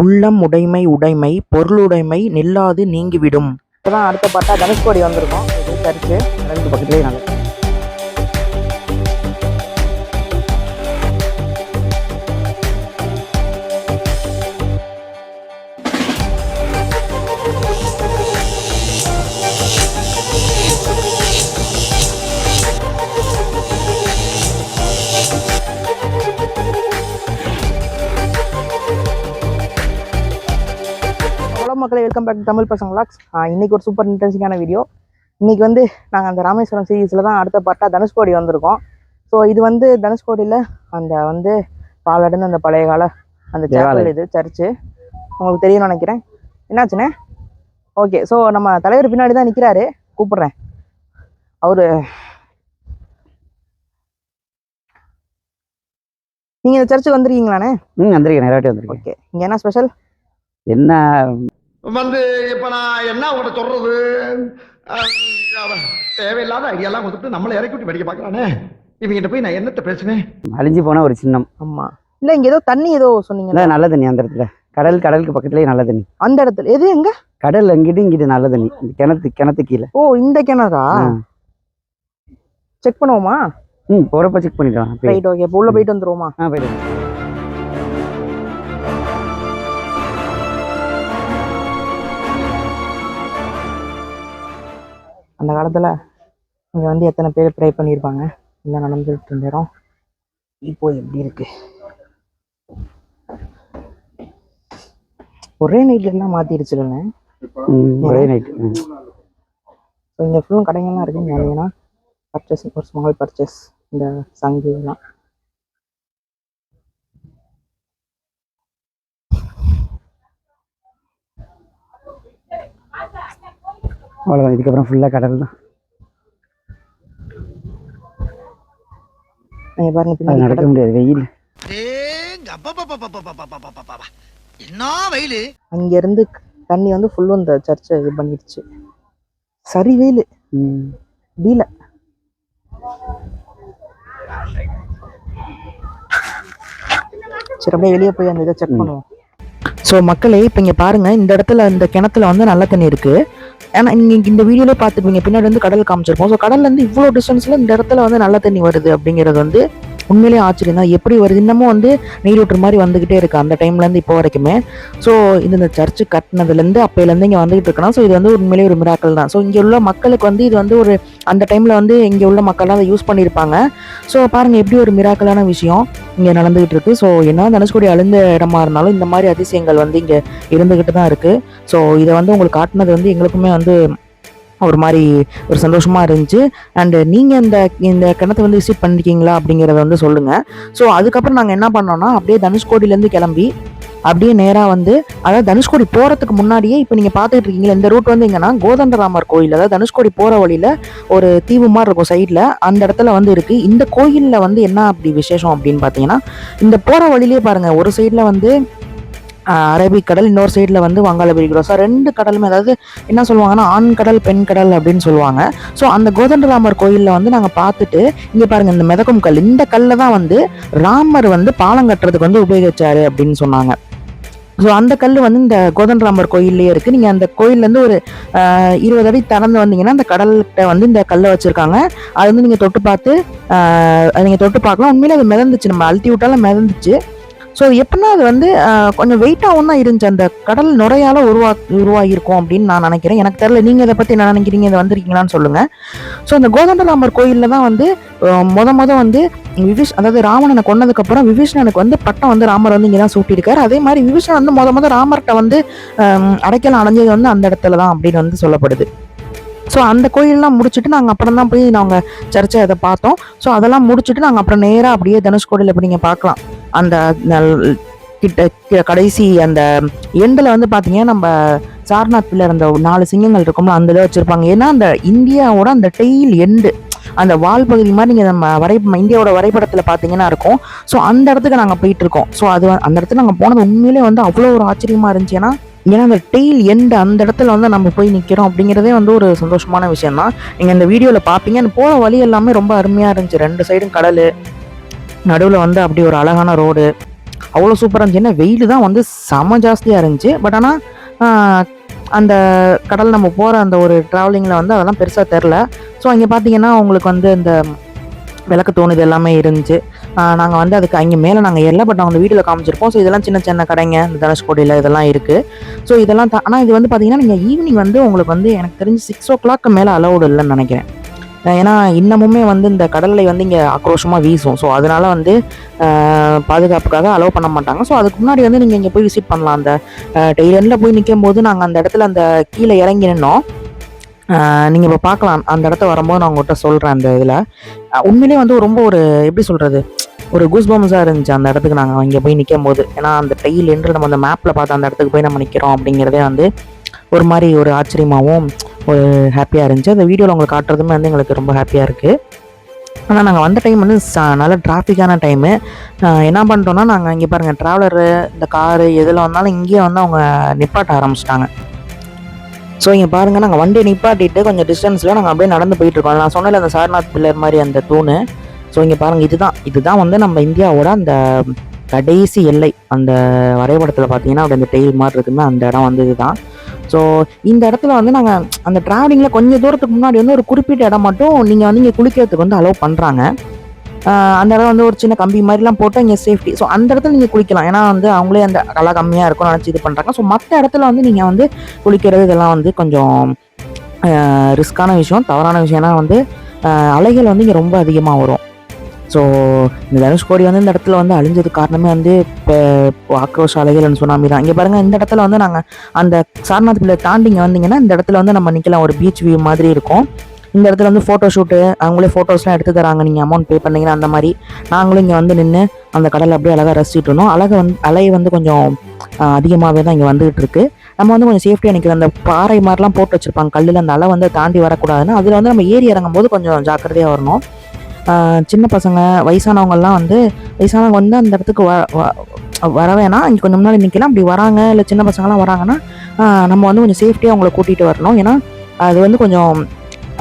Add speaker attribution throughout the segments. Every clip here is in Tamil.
Speaker 1: உள்ளம் உடைமை உடைமை பொருளுடைமை நில்லாது நீங்கிவிடும் இப்போதான் அடுத்த பார்த்தா தனுஷ்கோடி வந்திருக்கோம் இது ரெண்டு பக்கத்துலேயே நாங்கள் மக்களை வெல்கம் பேக் தமிழ் பசங்க லாக்ஸ் இன்னைக்கு ஒரு சூப்பர் இன்ட்ரெஸ்டிங்கான வீடியோ இன்னைக்கு வந்து நாங்கள் அந்த ராமேஸ்வரம் சீரீஸில் தான் அடுத்த பாட்டாக தனுஷ்கோடி வந்திருக்கோம் ஸோ இது வந்து தனுஷ்கோடியில் அந்த வந்து பாலடைந்த அந்த பழைய கால அந்த சேவல் இது சர்ச்சு உங்களுக்கு தெரியும் நினைக்கிறேன் என்னாச்சுண்ணே ஓகே ஸோ நம்ம தலைவர் பின்னாடி தான் நிற்கிறாரு கூப்பிட்றேன் அவரு நீங்கள் இந்த சர்ச்சுக்கு வந்திருக்கீங்களாண்ணே ம் வந்துருக்கேன் நிறைய வந்துருக்கேன் ஓகே இங்கே என்ன ஸ்பெஷல் என்ன வந்து இப்போ நான் என்ன உங்கள்கிட்ட சொல்றது தேவையில்லாத ஐடியாலாம் கொடுத்துட்டு நம்மளை இறக்கி விட்டு படிக்க பார்க்கலானே இவங்கிட்ட போய் நான் என்னத்த பேசுவேன்
Speaker 2: அழிஞ்சு போன ஒரு சின்னம் ஆமா
Speaker 1: இல்ல இங்க ஏதோ தண்ணி ஏதோ சொன்னீங்க
Speaker 2: நல்ல தண்ணி அந்த இடத்துல கடல் கடலுக்கு பக்கத்துலயே நல்ல தண்ணி
Speaker 1: அந்த இடத்துல எது எங்க
Speaker 2: கடல் அங்கிட்டு இங்கிட்டு நல்ல தண்ணி கிணத்து கிணத்து கீழே
Speaker 1: ஓ இந்த கிணறா செக் பண்ணுவோமா ம் போறப்ப செக் பண்ணிடலாம் ரைட் ஓகே உள்ள போயிட்டு வந்துருவோமா ஆ போயிட்டு அந்த காலத்தில் இங்கே வந்து எத்தனை பேர் ப்ரே பண்ணியிருப்பாங்க என்ன நடந்துகிட்டு இருந்தோம் இப்போ எப்படி இருக்கு ஒரே நைட்ல எல்லாம் மாத்திருச்சு ஒரே நைட் ஸோ ஃபுல்லும் கடைங்கள்லாம் இருக்குன்னு பார்த்தீங்கன்னா பர்ச்சேஸ் ஒரு ஸ்மால் பர்ச்சேஸ் இந்த சங்கு எல்லாம் அவ்வளோதான்
Speaker 2: இதுக்கப்புறம் ஃபுல்லாக கடல் தான்
Speaker 1: பாருங்க நடக்க முடியாது வெயில் என்ன வெயில் அங்கேருந்து தண்ணி வந்து ஃபுல் அந்த சர்ச்சை இது பண்ணிடுச்சு சரி வெயில் முடியல சரி அப்படியே வெளியே போய் அந்த இதை செக் பண்ணுவோம் ஸோ மக்களே இப்போ இங்கே பாருங்கள் இந்த இடத்துல இந்த கிணத்துல வந்து நல்ல தண்ணி இருக்குது ஏன்னா நீங்கள் இந்த வீடியோவில் பார்த்துருப்பீங்க பின்னாடி வந்து கடல் காமிச்சிருப்போம் ஸோ கடல்லேருந்து இவ்வளோ டிஸ்டன்ஸில் இந்த இடத்துல வந்து நல்ல தண்ணி வருது அப்படிங்கிறது வந்து உண்மையிலேயே ஆச்சரியம் தான் எப்படி வருது இன்னமும் வந்து நீரூற்று மாதிரி வந்துக்கிட்டே இருக்குது அந்த டைம்லேருந்து இப்போ வரைக்குமே ஸோ இந்த இந்த சர்ச்சு கட்டினதுலேருந்து அப்போலேருந்து இங்கே வந்துகிட்டு இருக்கணும் ஸோ இது வந்து உண்மையிலேயே ஒரு மிராக்கள் தான் ஸோ இங்கே உள்ள மக்களுக்கு வந்து இது வந்து ஒரு அந்த டைமில் வந்து இங்கே உள்ள மக்கள்லாம் அதை யூஸ் பண்ணியிருப்பாங்க ஸோ பாருங்கள் எப்படி ஒரு மிராக்கலான விஷயம் இங்கே நடந்துகிட்டு இருக்குது ஸோ என்ன தனுஷ்கோடி அழுந்த இடமா இருந்தாலும் இந்த மாதிரி அதிசயங்கள் வந்து இங்கே இருந்துக்கிட்டு தான் இருக்குது ஸோ இதை வந்து உங்களுக்கு காட்டினது வந்து எங்களுக்குமே வந்து ஒரு மாதிரி ஒரு சந்தோஷமாக இருந்துச்சு அண்டு நீங்கள் இந்த இந்த கிணத்தை வந்து விசிட் பண்ணிருக்கீங்களா அப்படிங்கிறத வந்து சொல்லுங்கள் ஸோ அதுக்கப்புறம் நாங்கள் என்ன பண்ணோன்னா அப்படியே தனுஷ்கோடியிலேருந்து கிளம்பி அப்படியே நேராக வந்து அதாவது தனுஷ்கோடி போகிறதுக்கு முன்னாடியே இப்போ நீங்கள் பார்த்துட்டு இருக்கீங்களா இந்த ரூட் வந்து எங்கன்னா கோதண்டராமர் கோயில் அதாவது தனுஷ்கோடி போகிற வழியில் ஒரு தீவு மாதிரி இருக்கும் சைடில் அந்த இடத்துல வந்து இருக்குது இந்த கோயிலில் வந்து என்ன அப்படி விசேஷம் அப்படின்னு பார்த்தீங்கன்னா இந்த போகிற வழியிலே பாருங்கள் ஒரு சைடில் வந்து அரபிக்கடல் இன்னொரு சைடில் வந்து வங்காள ஸோ ரெண்டு கடலுமே அதாவது என்ன சொல்லுவாங்கன்னா ஆண் கடல் பெண் கடல் அப்படின்னு சொல்லுவாங்க ஸோ அந்த கோதண்டராமர் கோயிலில் வந்து நாங்கள் பார்த்துட்டு இங்கே பாருங்கள் இந்த மிதக்கும் கல் இந்த கல்லில் தான் வந்து ராமர் வந்து பாலம் கட்டுறதுக்கு வந்து உபயோகிச்சாரு அப்படின்னு சொன்னாங்க ஸோ அந்த கல் வந்து இந்த கோதண்டராமர் கோயிலே இருக்குது நீங்கள் அந்த கோயிலேருந்து ஒரு இருபது அடி திறந்து வந்தீங்கன்னா அந்த கடல்கிட்ட வந்து இந்த கல்லை வச்சுருக்காங்க அது வந்து நீங்கள் தொட்டு பார்த்து நீங்கள் தொட்டு பார்க்கலாம் உண்மையிலே அது மிதந்துச்சு நம்ம அழுத்தி விட்டாலும் மிதந்துச்சு ஸோ எப்படின்னா அது வந்து கொஞ்சம் வெயிட்டாகவும் தான் இருந்துச்சு அந்த கடல் நுரையால் உருவா உருவாகிருக்கும் அப்படின்னு நான் நினைக்கிறேன் எனக்கு தெரில நீங்கள் இதை பற்றி என்ன நினைக்கிறீங்க இதை வந்திருக்கீங்களான்னு சொல்லுங்கள் ஸோ அந்த கோதண்டராமர் கோயிலில் தான் வந்து மொத மொதல் வந்து விபிஷ் அதாவது ராவணனை கொன்னதுக்கப்புறம் விபீஷணனுக்கு வந்து பட்டம் வந்து ராமர் வந்து இங்கே தான் சூட்டியிருக்காரு அதே மாதிரி விபீஷன் வந்து மொத மொதல் ராமர்கிட்ட வந்து அடைக்கலம் அடைஞ்சது வந்து அந்த இடத்துல தான் அப்படின்னு வந்து சொல்லப்படுது ஸோ அந்த கோயிலெலாம் முடிச்சுட்டு நாங்கள் அப்புறம் தான் போய் நாங்கள் சர்ச்சை அதை பார்த்தோம் ஸோ அதெல்லாம் முடிச்சுட்டு நாங்கள் அப்புறம் நேராக அப்படியே தனுஷ்கோடியில் இப்போ நீங்கள் பார்க்கலாம் அந்த கிட்ட கடைசி அந்த எண்டில் வந்து பார்த்தீங்கன்னா நம்ம சாரநாத் பிள்ளை அந்த நாலு சிங்கங்கள் இருக்கும்ல அந்த இதை வச்சுருப்பாங்க ஏன்னா அந்த இந்தியாவோட அந்த டெய்ல் எண்டு அந்த வால் பகுதி மாதிரி நீங்கள் நம்ம வரை இந்தியாவோட வரைபடத்தில் பார்த்தீங்கன்னா இருக்கும் ஸோ அந்த இடத்துக்கு நாங்கள் போயிட்டுருக்கோம் ஸோ அது அந்த இடத்துல நாங்கள் போனது உண்மையிலே வந்து அவ்வளோ ஒரு ஆச்சரியமாக இருந்துச்சு ஏன்னா ஏன்னா அந்த டெய்ல் எண்டு அந்த இடத்துல வந்து நம்ம போய் நிற்கிறோம் அப்படிங்கிறதே வந்து ஒரு சந்தோஷமான விஷயம் தான் நீங்கள் இந்த வீடியோவில் பார்ப்பீங்க அந்த போகிற வழி எல்லாமே ரொம்ப அருமையாக இருந்துச்சு ரெண்டு சைடும் கடல் நடுவில் வந்து அப்படி ஒரு அழகான ரோடு அவ்வளோ சூப்பராக இருந்துச்சு ஏன்னா வெயில் தான் வந்து செம ஜாஸ்தியாக இருந்துச்சு பட் ஆனால் அந்த கடல் நம்ம போகிற அந்த ஒரு ட்ராவலிங்கில் வந்து அதெல்லாம் பெருசாக தெரில ஸோ அங்கே பார்த்தீங்கன்னா உங்களுக்கு வந்து இந்த விளக்கு தோணுது எல்லாமே இருந்துச்சு நாங்கள் வந்து அதுக்கு அங்கே மேலே நாங்கள் ஏறல பட் நாங்கள் வீட்டில் காமிச்சிருப்போம் ஸோ இதெல்லாம் சின்ன சின்ன கடைங்க இந்த தனுஷ்கோடியில் இதெல்லாம் இருக்குது ஸோ இதெல்லாம் ஆனால் இது வந்து பார்த்தீங்கன்னா நீங்கள் ஈவினிங் வந்து உங்களுக்கு வந்து எனக்கு தெரிஞ்சு சிக்ஸ் ஓ கிளாக்கு மேலே அலௌடு இல்லைன்னு நினைக்கிறேன் ஏன்னா இன்னமுமே வந்து இந்த கடலை வந்து இங்கே ஆக்ரோஷமாக வீசும் ஸோ அதனால் வந்து பாதுகாப்புக்காக அலோவ் பண்ண மாட்டாங்க ஸோ அதுக்கு முன்னாடி வந்து நீங்கள் இங்கே போய் விசிட் பண்ணலாம் அந்த டெய்லரில் போய் நிற்கும் போது நாங்கள் அந்த இடத்துல அந்த கீழே இறங்கி நின்னோம் நீங்கள் இப்போ பார்க்கலாம் அந்த இடத்த வரும்போது நான் உங்கள்கிட்ட சொல்கிறேன் அந்த இதில் உண்மையிலே வந்து ரொம்ப ஒரு எப்படி சொல்கிறது ஒரு குஸ் பம்ஸாக இருந்துச்சு அந்த இடத்துக்கு நாங்கள் இங்கே போய் நிற்கும் போது ஏன்னா அந்த டெய்ல் நம்ம அந்த மேப்பில் பார்த்து அந்த இடத்துக்கு போய் நம்ம நிற்கிறோம் அப்படிங்கிறதே வந்து ஒரு மாதிரி ஒரு ஆச்சரியமாகவும் ஒரு ஹாப்பியாக இருந்துச்சு அந்த வீடியோவில் உங்களுக்கு காட்டுறதுமே வந்து எங்களுக்கு ரொம்ப ஹாப்பியாக இருக்குது ஆனால் நாங்கள் வந்த டைம் வந்து நல்ல டிராஃபிக்கான டைமு என்ன பண்ணிட்டோம்னா நாங்கள் இங்கே பாருங்கள் ட்ராவலரு இந்த காரு எதில் வந்தாலும் இங்கேயே வந்து அவங்க நிப்பாட்ட ஆரம்பிச்சிட்டாங்க ஸோ இங்கே பாருங்கள் நாங்கள் வண்டி நிப்பாட்டிட்டு கொஞ்சம் டிஸ்டன்ஸில் நாங்கள் அப்படியே நடந்து போயிட்டுருக்கோம் நான் சொன்னல அந்த சாரநாத் பில்லர் மாதிரி அந்த தூணு ஸோ இங்கே பாருங்கள் இதுதான் இதுதான் வந்து நம்ம இந்தியாவோட அந்த கடைசி எல்லை அந்த வரைபடத்தில் பார்த்தீங்கன்னா அப்படி அந்த டெயில் மாதிரி இருக்குன்னா அந்த இடம் வந்து இதுதான் ஸோ இந்த இடத்துல வந்து நாங்கள் அந்த ட்ராவலிங்கில் கொஞ்சம் தூரத்துக்கு முன்னாடி வந்து ஒரு குறிப்பிட்ட இடம் மட்டும் நீங்கள் வந்து இங்கே குளிக்கிறதுக்கு வந்து அலோவ் பண்ணுறாங்க அந்த இடம் வந்து ஒரு சின்ன கம்பி மாதிரிலாம் போட்டு இங்கே சேஃப்டி ஸோ அந்த இடத்துல நீங்கள் குளிக்கலாம் ஏன்னா வந்து அவங்களே அந்த கலா கம்மியாக இருக்கும்னு நினச்சி இது பண்ணுறாங்க ஸோ மற்ற இடத்துல வந்து நீங்கள் வந்து குளிக்கிறது இதெல்லாம் வந்து கொஞ்சம் ரிஸ்க்கான விஷயம் தவறான விஷயம்னா வந்து அலைகள் வந்து இங்கே ரொம்ப அதிகமாக வரும் ஸோ இந்த தனுஷ்கோடி வந்து இந்த இடத்துல வந்து அழிஞ்சது காரணமே வந்து இப்போ ஆக்ரோஷ அலைகள்னு சுனாமி தான் இங்கே பாருங்கள் இந்த இடத்துல வந்து நாங்கள் அந்த சார்நாத் பிள்ளை இங்கே வந்தீங்கன்னா இந்த இடத்துல வந்து நம்ம நிற்கலாம் ஒரு பீச் வியூ மாதிரி இருக்கும் இந்த இடத்துல வந்து ஃபோட்டோ ஷூட்டு அவங்களே ஃபோட்டோஸ்லாம் எடுத்து தராங்க நீங்கள் அமௌண்ட் பே பண்ணிங்கன்னா அந்த மாதிரி நாங்களும் இங்கே வந்து நின்று அந்த கடலை அப்படியே அழகாக ரசிச்சுட்டு இருந்தோம் அழகை வந்து அலையை வந்து கொஞ்சம் அதிகமாகவே தான் இங்கே வந்துகிட்டு இருக்கு நம்ம வந்து கொஞ்சம் சேஃப்டியாக நிற்கிற அந்த பாறை மாதிரிலாம் போட்டு வச்சுருப்பாங்க கல்லில் அந்த அலை வந்து தாண்டி வரக்கூடாதுன்னு அதில் வந்து நம்ம ஏறி இறங்கும் போது கொஞ்சம் ஜாக்கிரதையாக வரணும் சின்ன பசங்க வயசானவங்கெல்லாம் வந்து வயசானவங்க வந்து அந்த இடத்துக்கு வ வர வேணாம் இங்கே கொஞ்சம் முன்னாடி நிற்கலாம் அப்படி வராங்க இல்லை சின்ன பசங்கள்லாம் வராங்கன்னா நம்ம வந்து கொஞ்சம் சேஃப்டியாக அவங்கள கூட்டிகிட்டு வரணும் ஏன்னா அது வந்து கொஞ்சம்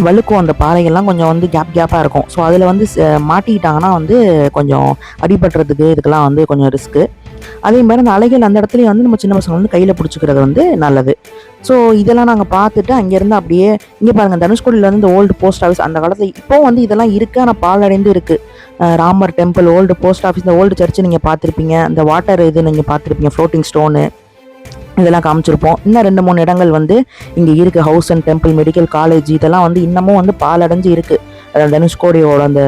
Speaker 1: வழுக்கும் அந்த பாறைகள்லாம் கொஞ்சம் வந்து கேப் கேப்பாக இருக்கும் ஸோ அதில் வந்து மாட்டிக்கிட்டாங்கன்னா வந்து கொஞ்சம் அடிபடுறதுக்கு இதுக்கெல்லாம் வந்து கொஞ்சம் ரிஸ்க்கு அதே மாதிரி அந்த அலைகள் அந்த இடத்துலையும் வந்து நம்ம சின்ன பசங்க வந்து கையில் பிடிச்சிக்கிறது வந்து நல்லது ஸோ இதெல்லாம் நாங்கள் பார்த்துட்டு அங்கேருந்து அப்படியே இங்கே பாருங்கள் தனுஷ்கோடியில் வந்து இந்த ஓல்டு போஸ்ட் ஆஃபீஸ் அந்த காலத்தில் இப்போ வந்து இதெல்லாம் இருக்குது ஆனால் பாலடைந்து இருக்குது Ramar temple old post office இந்த ஓல்டு சர்ச்சு நீங்கள் பார்த்துருப்பீங்க அந்த வாட்டர் இது நீங்கள் பார்த்துருப்பீங்க ஃப்ளோட்டிங் ஸ்டோனு இதெல்லாம் காமிச்சிருப்போம் இன்னும் ரெண்டு மூணு இடங்கள் வந்து இங்கே இருக்குது house and temple medical college இதெல்லாம் வந்து இன்னமும் வந்து பாலடைஞ்சு இருக்குது தனுஷ்கோடியோட அந்த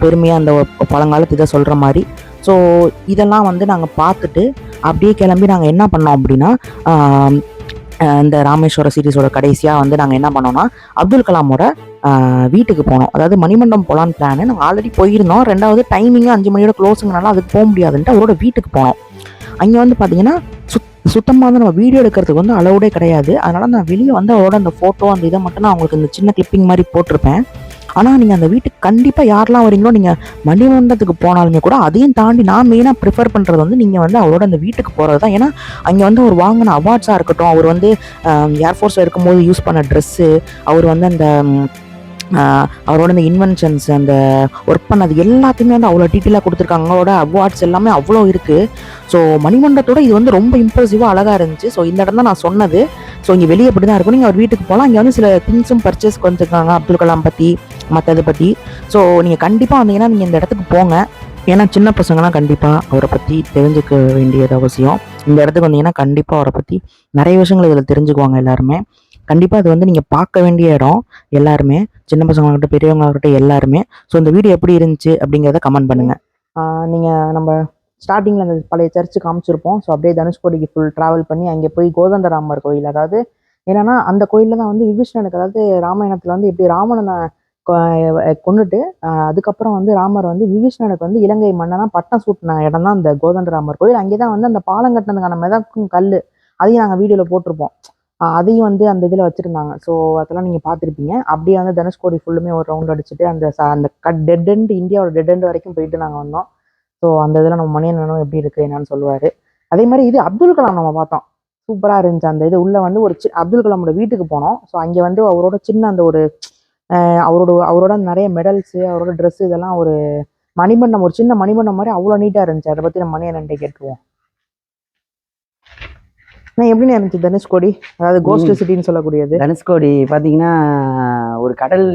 Speaker 1: பெருமையாக அந்த பழங்காலத்து இதை சொல்கிற மாதிரி ஸோ இதெல்லாம் வந்து நாங்கள் பார்த்துட்டு அப்படியே கிளம்பி நாங்கள் என்ன பண்ணோம் அப்படின்னா இந்த ராமேஸ்வர சீரீஸோட கடைசியாக வந்து நாங்கள் என்ன பண்ணோம்னா அப்துல் கலாமோட வீட்டுக்கு போனோம் அதாவது மணிமண்டம் போகலான்னு பிளான் நாங்கள் ஆல்ரெடி போயிருந்தோம் ரெண்டாவது டைமிங்கு அஞ்சு மணியோட க்ளோஸுங்கனால அதுக்கு போக முடியாதுன்ட்டு அவரோட வீட்டுக்கு போனோம் அங்கே வந்து பார்த்தீங்கன்னா சுத் சுத்தமாக வந்து நம்ம வீடியோ எடுக்கிறதுக்கு வந்து அளவுடே கிடையாது அதனால் நான் வெளியே வந்து அவரோட அந்த ஃபோட்டோ அந்த இதை மட்டும் நான் அவங்களுக்கு இந்த சின்ன கிளிப்பிங் மாதிரி போட்டிருப்பேன் ஆனால் நீங்கள் அந்த வீட்டுக்கு கண்டிப்பாக யாரெல்லாம் வரீங்களோ நீங்கள் மணிமண்டத்துக்கு போனாலுமே கூட அதையும் தாண்டி நான் மெயினாக ப்ரிஃபர் பண்ணுறது வந்து நீங்கள் வந்து அவரோட அந்த வீட்டுக்கு போகிறது தான் ஏன்னா அங்கே வந்து அவர் வாங்கின அவார்ட்ஸாக இருக்கட்டும் அவர் வந்து ஏர்ஃபோர்ஸில் இருக்கும்போது யூஸ் பண்ண ட்ரெஸ்ஸு அவர் வந்து அந்த அவரோட இந்த இன்வென்ஷன்ஸ் அந்த ஒர்க் பண்ணது எல்லாத்தையுமே வந்து அவ்வளோ டீட்டெயிலாக கொடுத்துருக்காங்க அவங்களோட அவார்ட்ஸ் எல்லாமே அவ்வளோ இருக்குது ஸோ மணிமண்டத்தோட இது வந்து ரொம்ப இம்ப்ரெசிவாக அழகாக இருந்துச்சு ஸோ இந்த இடம் தான் நான் சொன்னது ஸோ இங்கே வெளியே அப்படி தான் இருக்கும் நீங்கள் அவர் வீட்டுக்கு போகலாம் இங்கே வந்து சில திங்ஸும் பர்ச்சேஸ் வந்துருக்காங்க அப்துல் கலாம் பற்றி மற்றது பற்றி ஸோ நீங்கள் கண்டிப்பாக வந்தீங்கன்னா நீங்கள் இந்த இடத்துக்கு போங்க ஏன்னா சின்ன பசங்கள்லாம் கண்டிப்பாக அவரை பற்றி தெரிஞ்சுக்க வேண்டியது அவசியம் இந்த இடத்துக்கு வந்தீங்கன்னா கண்டிப்பாக அவரை பற்றி நிறைய விஷயங்கள் இதில் தெரிஞ்சுக்குவாங்க எல்லாருமே கண்டிப்பாக அது வந்து நீங்கள் பார்க்க வேண்டிய இடம் எல்லாருமே சின்ன பசங்களாகட்டும் பெரியவங்களாகட்டும் எல்லாருமே ஸோ இந்த வீடியோ எப்படி இருந்துச்சு அப்படிங்கிறத கமெண்ட் பண்ணுங்கள் நீங்கள் நம்ம ஸ்டார்டிங்கில் அந்த பழைய சர்ச்சு காமிச்சிருப்போம் ஸோ அப்படியே தனுஷ்கோடிக்கு ஃபுல் ட்ராவல் பண்ணி அங்கே போய் கோதண்டராமர் கோயில் அதாவது என்னன்னா அந்த கோயிலில் தான் வந்து விபீஷ்ணனுக்கு அதாவது ராமாயணத்தில் வந்து எப்படி ராமணனை கொண்டுட்டு அதுக்கப்புறம் வந்து ராமர் வந்து விபீஷணனுக்கு வந்து இலங்கை மன்னனா பட்டம் சூட்டின இடம் தான் அந்த கோதண்ட ராமர் கோயில் அங்கே தான் வந்து அந்த பாலம் கட்டினதுக்கான மிதக்கும் கல் அதையும் நாங்கள் வீடியோவில் போட்டிருப்போம் அதையும் வந்து அந்த இதில் வச்சுருந்தாங்க ஸோ அதெல்லாம் நீங்கள் பார்த்துருப்பீங்க அப்படியே வந்து தனுஷ்கோடி ஃபுல்லுமே ஒரு ரவுண்ட் அடிச்சுட்டு அந்த அந்த கட் டெட் எண்ட் இந்தியாவோட டெட் எண்ட் வரைக்கும் போயிட்டு நாங்கள் வந்தோம் ஸோ அந்த இதில் நம்ம மணியண்ணனும் எப்படி இருக்குது என்னன்னு சொல்லுவார் அதே மாதிரி இது அப்துல் கலாம் நம்ம பார்த்தோம் சூப்பராக இருந்துச்சு அந்த இது உள்ளே வந்து ஒரு சி அப்துல் கலாமோட வீட்டுக்கு போனோம் ஸோ அங்கே வந்து அவரோட சின்ன அந்த ஒரு அவரோட அவரோட நிறைய மெடல்ஸு அவரோட ட்ரெஸ்ஸு இதெல்லாம் ஒரு மணிமண்டம் ஒரு சின்ன மணிமண்டம் மாதிரி அவ்வளோ நீட்டாக இருந்துச்சு அதை பற்றி நம்ம மணி அண்ணன் கேட்டுருவோம் நான் எப்படின்னு இருந்துச்சு தனுஷ்கோடி அதாவது கோஸ்ட் சிட்டின்னு சொல்லக்கூடியது தனுஷ்கோடி பார்த்தீங்கன்னா
Speaker 2: ஒரு கடல்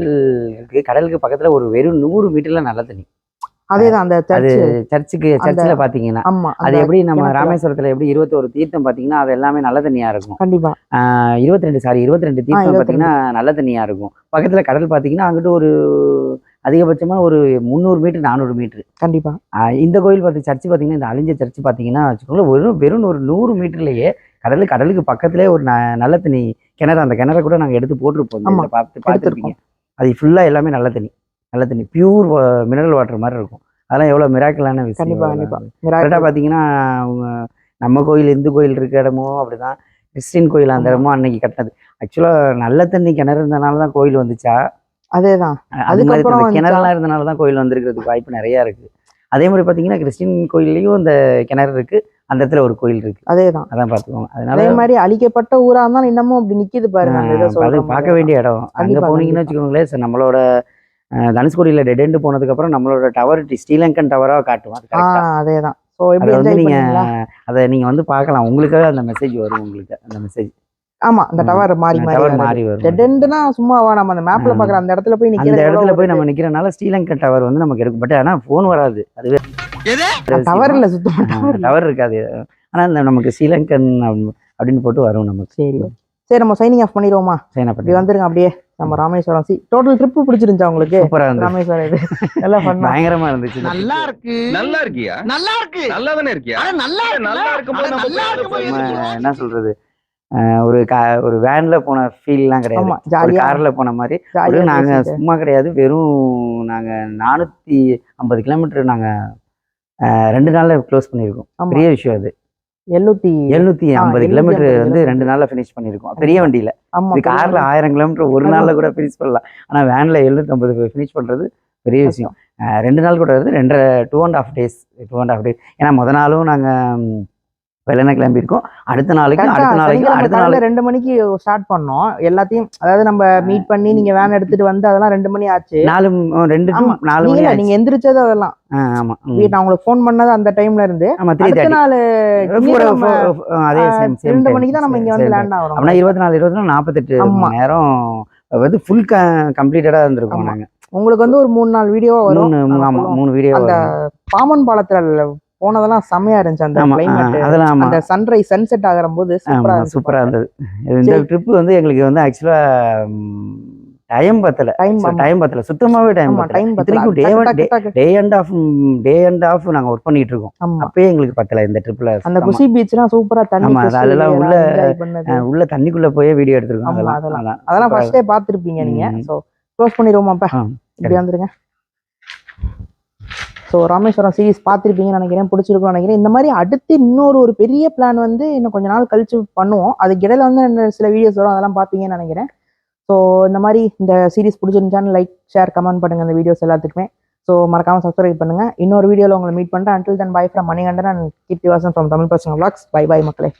Speaker 2: இருக்குது கடலுக்கு பக்கத்தில் ஒரு வெறும் நூறு மீட்டரில் நல்ல தண்ணி
Speaker 1: அதேதான் அந்த அது
Speaker 2: சர்ச்சுக்கு சர்ச்சில் பார்த்தீங்கன்னா அது எப்படி நம்ம ராமேஸ்வரத்தில் எப்படி இருபத்தி ஒரு தீர்த்தம் பார்த்தீங்கன்னா அது எல்லாமே நல்ல தண்ணியாக இருக்கும் கண்டிப்பாக இருபத்தி ரெண்டு சாரி இருபத்தி ரெண்டு தீர்த்தம் பார்த்தீங்கன்னா நல்ல தண்ணியாக இருக்கும் பக்கத்தில் கடல் பார்த்தீங்கன்னா அங்கிட்டு ஒரு அதிகபட்சமாக ஒரு முந்நூறு மீட்டர் நானூறு மீட்ரு கண்டிப்பாக இந்த கோயில் பார்த்து சர்ச்சு பார்த்தீங்கன்னா இந்த அழிஞ்ச சர்ச்சு பார்த்தீங்கன்னா வச்சுக்கோங்களேன் வெறும் வெறும் ஒரு நூறு மீட்டர்லேயே கடல் கடலுக்கு பக்கத்துலேயே ஒரு ந நல்ல தண்ணி கிணறு அந்த கிணற கூட நாங்கள் எடுத்து போட்டிருப்போம் பார்த்து பார்த்துருப்பீங்க அது ஃபுல்லாக எல்லாமே நல்ல தண்ணி நல்ல தண்ணி பியூர் மினரல் வாட்டர் மாதிரி இருக்கும் அதெல்லாம் எவ்வளோ மிராக்கலான விஷயம் கண்டிப்பாக கண்டிப்பாக கரெக்டாக பார்த்தீங்கன்னா நம்ம கோயில் இந்து கோயில் இருக்க இடமோ அப்படிதான் கிறிஸ்டின் கோயில் அந்த இடமோ அன்னைக்கு கட்டினது ஆக்சுவலாக நல்ல தண்ணி கிணறு இருந்தனால தான் கோயில் வந்துச்சா
Speaker 1: அதேதான் அது மாதிரி கிணறுலாம்
Speaker 2: இருந்தனால தான் கோயில் வந்திருக்கிறதுக்கு வாய்ப்பு நிறையா இருக்குது அதே மாதிரி பார்த்தீங்கன்னா கிறிஸ்டின் கோயில்லையும் இந்த கிணறு இருக்குது அந்த இடத்துல ஒரு கோயில் இருக்கு அதே தான் அதான் பார்த்துக்கோங்க அதனால அதே மாதிரி
Speaker 1: அழிக்கப்பட்ட ஊராக இருந்தாலும் இன்னமும் அப்படி நிக்குது பாருங்க அது பார்க்க
Speaker 2: வேண்டிய இடம் அங்க போனீங்கன்னு வச்சுக்கோங்களேன் நம்மளோட தனுஷ்கோடியில் டெட் எண்டு போனதுக்கப்புறம் நம்மளோட டவர் ஸ்ரீலங்கன் டவராக காட்டுவார்
Speaker 1: அதே தான் ஸோ எப்படி வந்து நீங்கள்
Speaker 2: அதை நீங்கள் வந்து பார்க்கலாம் உங்களுக்காக அந்த மெசேஜ் வரும் உங்களுக்கு அந்த மெசேஜ்
Speaker 1: ஆமா அந்த டவர் மாறி மாறி மாறி வரும் டெட் எண்டுனா சும்மாவா நம்ம அந்த மேப்ல பாக்குற அந்த இடத்துல போய் நிக்கிற இடத்துல போய் நம்ம
Speaker 2: நிக்கிறனால ஸ்ரீலங்கன் டவர் வந்து நமக்கு எடுக்கும் பட் ஆனா போன் வராது அதுவே டவர் இல்ல சுத்தமா டவர் இருக்காது ஆனா இந்த நமக்கு ஸ்ரீலங்கன் அப்படின்னு போட்டு வரும் நமக்கு சரி
Speaker 1: சரி நம்ம சைனிங் ஆஃப் பண்ணிடுவோமா சரி அப்படி வந்துருங்க அப்படியே நம்ம ராமேஸ்வரம் சி டோட்டல் ட்ரிப் பிடிச்சிருந்துச்சா அவங்களுக்கு ராமேஸ்வரம் இது நல்லா ஃபன் பயங்கரமா இருந்துச்சு நல்லா
Speaker 2: இருக்கு நல்லா இருக்கியா நல்லா இருக்கு நல்லா தானே இருக்கியா நல்லா நல்லா இருக்கு என்ன சொல்றது ஒரு கா ஒரு வேன்ல போன ஃபீல்லாம் கிடையாது கார்ல போன மாதிரி நாங்க சும்மா கிடையாது வெறும் நாங்க நானூத்தி ஐம்பது கிலோமீட்டர் நாங்க ரெண்டு நாள்ல க்ளோஸ் பண்ணியிருக்கோம் பெரிய விஷயம் அது எழுநூத்தி எழுநூத்தி ஐம்பது கிலோமீட்டர் வந்து ரெண்டு நாள்ல ஃபினிஷ் பண்ணிருக்கோம் பெரிய வண்டியில இது கார்ல ஆயிரம் கிலோமீட்டர் ஒரு நாள்ல கூட ஃபினிஷ் பண்ணலாம் ஆனா வேன்ல எழுநூத்தி ஐம்பது ஃபினிஷ் பண்றது பெரிய விஷயம் ரெண்டு நாள் கூட ரெண்டரை two and half days two and half days ஏன்னா மொதல் நாளும் நாங்கள் வெள்ளனை கிளம்பியிருக்கோம் அடுத்த நாளைக்கு அடுத்த நாளைக்கு அடுத்த நாள்
Speaker 1: ரெண்டு மணிக்கு ஸ்டார்ட் பண்ணோம் எல்லாத்தையும் அதாவது நம்ம மீட் பண்ணி நீங்க வேன் எடுத்துட்டு வந்து அதெல்லாம் ரெண்டு மணி ஆச்சு நாலு
Speaker 2: ரெண்டு நாலு மணி நீங்க
Speaker 1: எந்திரிச்சது அதெல்லாம்
Speaker 2: ஆமா நான்
Speaker 1: உங்களுக்கு ஃபோன் பண்ணது அந்த டைம்ல இருந்து அடுத்த நாள் அதே ரெண்டு மணிக்கு தான் நம்ம இங்க வந்து லேண்ட் ஆகிறோம் அப்படின்னா
Speaker 2: இருபத்தி நாலு இருபத்தி நாலு நாற்பத்தெட்டு நேரம் வந்து ஃபுல் கம்ப்ளீட்டடா இருந்திருக்கோம் நாங்க
Speaker 1: உங்களுக்கு வந்து ஒரு மூணு நாள் வீடியோ வரும் மூணு வீடியோ அந்த பாமன் பாலத்துல போனதெல்லாம் செம்மையா இருந்துச்சு அந்த அதெல்லாம் அந்த சன்ரைஸ் சன்செட் ஆகிற போது
Speaker 2: சூப்பரா இருந்தது இந்த ட்ரிப் வந்து எங்களுக்கு வந்து ஆக்சுவலா டைம் பத்தல டைம் டைம் பத்தல சுத்தமாவே டைம் டைம் பத்தலைக்கும் day day and half day and half நாங்க ஒர்க் பண்ணிட்டு இருக்கோம் அப்பயே எங்களுக்கு பத்தல இந்த ட்ரிப்ல அந்த குசி
Speaker 1: பீச்லாம் சூப்பரா தண்ணி அதெல்லாம் உள்ள
Speaker 2: உள்ள தண்ணிக்குள்ள போய் வீடியோ எடுத்துருக்கோம் அதெல்லாம் அதெல்லாம் ஃபர்ஸ்டே
Speaker 1: பாத்துருப்பீங்க நீங்க க்ளோஸ் அப்ப இப்படி வந்துருங்க ஸோ ராமேஸ்வரம் சீரீஸ் பார்த்துருப்பீங்கன்னு நினைக்கிறேன் பிடிச்சிருக்கும்னு நினைக்கிறேன் இந்த மாதிரி அடுத்து இன்னொரு ஒரு பெரிய பிளான் வந்து இன்னும் கொஞ்ச நாள் கழிச்சு பண்ணுவோம் அதுக்கு இடையில வந்து சில வீடியோஸ் வரும் அதெல்லாம் பார்ப்பீங்கன்னு நினைக்கிறேன் ஸோ இந்த மாதிரி இந்த சீரிஸ் பிடிச்சிருந்துச்சான்னு லைக் ஷேர் கமெண்ட் பண்ணுங்கள் இந்த வீடியோஸ் எல்லாத்துக்குமே ஸோ மறக்காமல் சப்ஸ்கிரைப் பண்ணுங்கள் இன்னொரு வீடியோவில் உங்களை மீட் பண்ணுறேன் until then bye from Manikandan and Keerthivasan from Tamil person blogs bye bye மக்களே